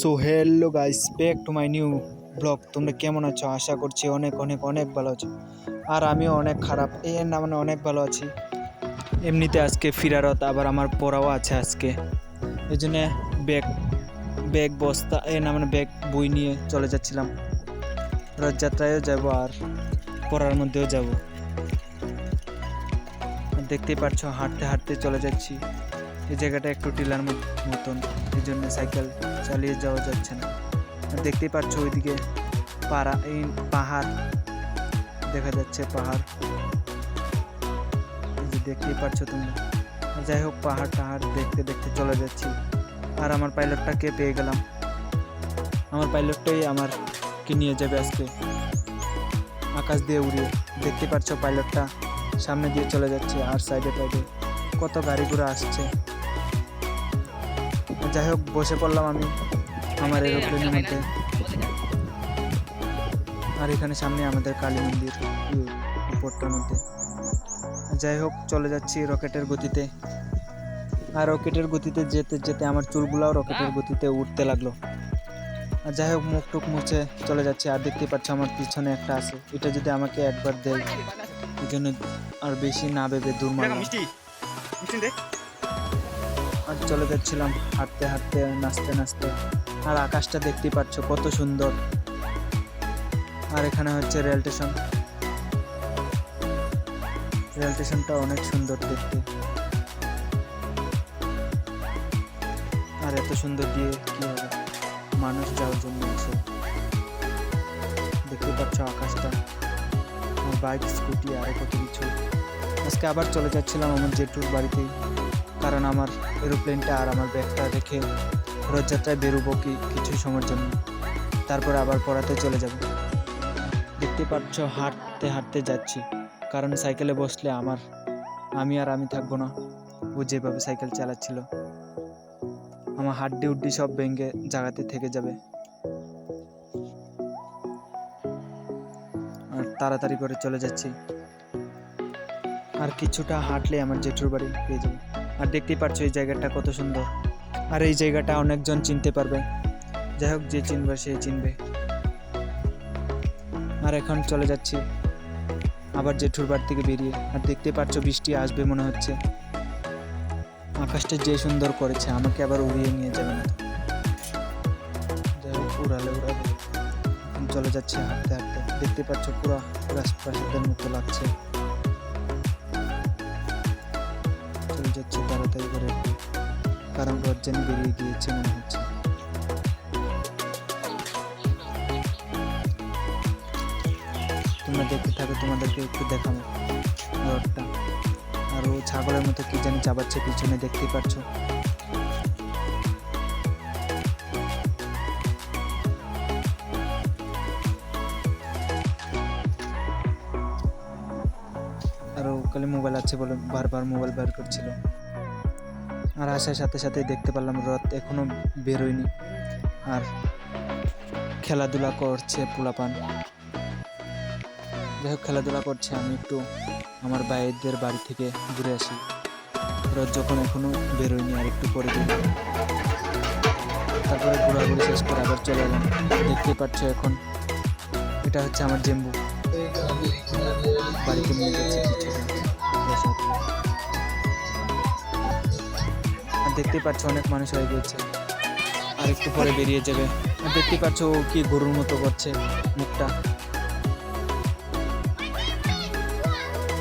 So hello guys back to my new blog তোমরা কেমন আছো? আশা করছি অনেক অনেক অনেক ভালো আছো। আর আমিও অনেক খারাপ। এই না মানে অনেক ভালো আছি। এমনিতে আজকে ফিরারত আবার আমার পড়াও আছে আজকে। এই জন্যে ব্যাগ ব্যাগ বস্তা এ না মানে ব্যাগ বই নিয়ে চলে যাচ্ছিলাম। রথযাত্রায়ও যাব আর পড়ার মধ্যেও যাব। দেখতেই পাচ্ছ, হাঁটতে হাঁটতে চলে যাচ্ছি। এই জায়গাটা একটু টিলার মতন। এই জন্য সাইকেল চালিয়ে যাওয়া যাচ্ছে না। দেখতেই পাচ্ছ ওইদিকে পাড়া এই পাহাড়। দেখা যাচ্ছে পাহাড়। এই যে দেখতেই পাচ্ছ তুমি। যাই হোক, পাহাড় টাহাড় দেখতে দেখতে চলে যাচ্ছি। আর আমার পাইলটটাকে পেয়ে গেলাম? আমার পাইলটটাই আমার কি নিয়ে যাবে আজকে। আকাশ দিয়ে উড়িয়ে। দেখতে পাচ্ছ পাইলটটা সামনে দিয়ে চলে যাচ্ছে, আর সাইডে সাইডে কত গাড়ি ঘোড়া আসছে। যাই হোক বসে পড়লাম আমি আমার এরোপ্লেনের মধ্যে। আর এখানে সামনে আমাদের কালী মন্দির উপরটার মধ্যে। যাই হোক চলে যাচ্ছি রকেটের গতিতে। আর রকেটের গতিতে যেতে যেতে আমার চুলগুলাও রকেটের গতিতে উঠতে লাগল। আর যাই হোক মুখ টুক মুছে চলে যাচ্ছে। আর দেখতে পাচ্ছ আমার পিছনে একটা আছে। এটা যদি আমাকে একবার দেয় এই জন্য আর বেশি না ভেবে দূর মারলাম। আর চলে যাচ্ছিলাম হাঁটতে হাঁটতে, নাচতে নাচতে। আর আকাশটা দেখতে পাচ্ছ, কত সুন্দর। আর এখানে হচ্ছে রেল স্টেশন। রেল স্টেশনটা অনেক সুন্দর দেখতে। আর এত সুন্দর দিয়ে কি হবে? মানুষ যাওয়ার জন্য আছে। দেখতে পাচ্ছ আকাশটা। বাইক, স্কুটি, আরও কত কিছু। আজকে আবার চলে যাচ্ছিলাম আমার জেঠুর বাড়িতে কারণ আমার এরোপ্লেনটা আর আমার ব্যাগটা রেখে রথযাত্রায় বেরোবো কি কিছু সময়ের জন্য। তারপর আবার পড়াতে চলে যাব। দেখতে পাচ্ছ, হাঁটতে হাঁটতে যাচ্ছি। কারণ সাইকেলে বসলে আমার, আমি আর আমি থাকব না। ও যেভাবে সাইকেল চালাচ্ছিল। আমার হাড্ডি উড্ডি সব ভেঙে জায়গাতে থেকে যাবে। আর তাড়াতাড়ি করে চলে যাচ্ছি। আর কিছুটা হাঁটলে আমার জেঠুর বাড়ি পেয়ে যাব। আর দেখতেই পারছ এই জায়গাটা কত সুন্দর। আর এই জায়গাটা অনেকজন চিনতে পারবে। যাই হোক, যে চিনবে, সে চিনবে। আর এখন চলে যাচ্ছি। আবার জেঠুর বাড়ি থেকে বেরিয়ে। আর দেখতে পাচ্ছ বৃষ্টি আসবে মনে হচ্ছে। আকাশটা যে সুন্দর করেছে, আমাকে আবার উড়িয়ে নিয়ে যাবে না। যাই হোক, উড়ালে এখন চলে যাচ্ছে হাঁটতে হাঁটতে। দেখতে পাচ্ছ পুরো রাজপ্রাসাদের মতো লাগছে। যাচ্ছে তাড়াতাড়ি করে। কারণ রজ্জানি বেরিয়ে গিয়েছে মনে হচ্ছে। তোমরা দেখতে থাকো, তোমাদেরকে একটু দেখাবো রডটা আর ও ছাগলের মতো কি জানি চাবাচ্ছে পিছনে দেখতেই পাচ্ছ। খালি মোবাইল আছে বলে বারবার মোবাইল বের করছিল। আর আসার সাথে সাথে দেখতে পারলাম রথ এখনও বেরোয়নি। আর খেলাধুলা করছে পোলাপান। যাই হোক, খেলাধুলা করছে, আমি একটু আমার ভাইদের বাড়ি থেকে ঘুরে আসি। রথ যখন এখনও বেরোয়নি, আর একটু পরে বেরোবে। তারপরে ঘোরাঘুরি শেষ করে আবার চলে এলাম। দেখতে পাচ্ছ এখন এটা হচ্ছে আমার জেম্বু। বাড়িতে নিয়ে যাচ্ছে কিছুটা দেখতে পাচ্ছ অনেক মানুষ হয়ে গিয়েছে। আর একটু পরে বেরিয়ে যাবে। দেখতে পাচ্ছ ও কি গরুর মতো করছে মুখটা।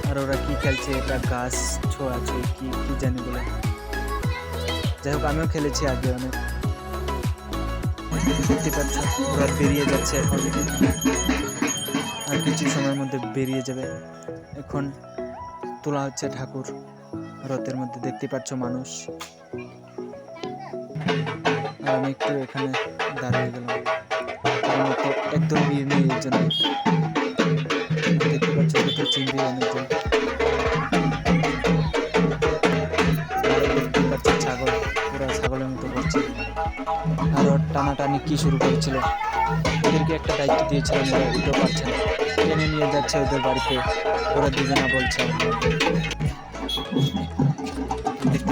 আর ওরা কি খেলছে এটা গাছ ছোঁয়াছে কি কি জানি বলে। যাই হোক, আমিও খেলেছি আগে অনেক। দেখতে পাচ্ছ, ওরা বেরিয়ে যাচ্ছে এখন। আর কিছু সময়ের মধ্যে বেরিয়ে যাবে। এখন তোলা হচ্ছে ঠাকুর, রথের মধ্যে। দেখতে পাচ্ছ মানুষ। আর আমি একটু এখানে দাঁড়িয়ে গেলাম। তো একদম ভিড় নেই, এর দেখতে পাচ্ছ তো চিনবি অনেকজন ছাগল, পুরো ছাগলের মতো করছে। আর ওর টানাটানি কি শুরু করেছিল? ওদেরকে একটা দায়িত্ব দিয়েছিলাম, ওরা উঠতেও পারছে না। টেনে নিয়ে যাচ্ছে ওদের বাড়িতে। ওরা দুজনা বলছে।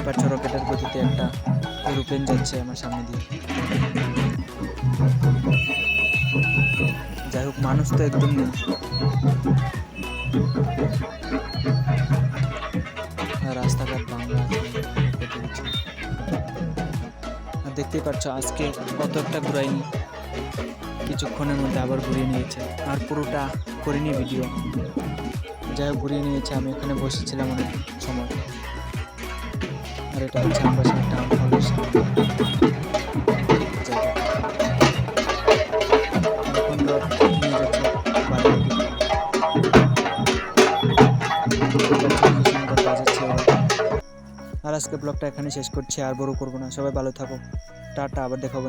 পাচ্ছ রকেটের গতিতে একটা এরোপ্লেন যাচ্ছে আমার সামনে দিয়ে। যাই হোক, মানুষ তো একদম নেই। রাস্তাঘাট বাংলা দেখতেই পাচ্ছ আজকে কত একটা ঘুরাইনি। কিছুক্ষণের মধ্যে আবার ঘুরিয়ে নিয়েছে। আর পুরোটা করিনি ভিডিও যাই হোক, ঘুরিয়ে নিয়েছে। আমি এখানে বসেছিলাম অনেক সময়। হচ্ছে। আর আজকে ব্লগটা এখানে শেষ করছি, আর বড় করব না। সবাই ভালো থাকো। টাটা, আবার দেখাবো।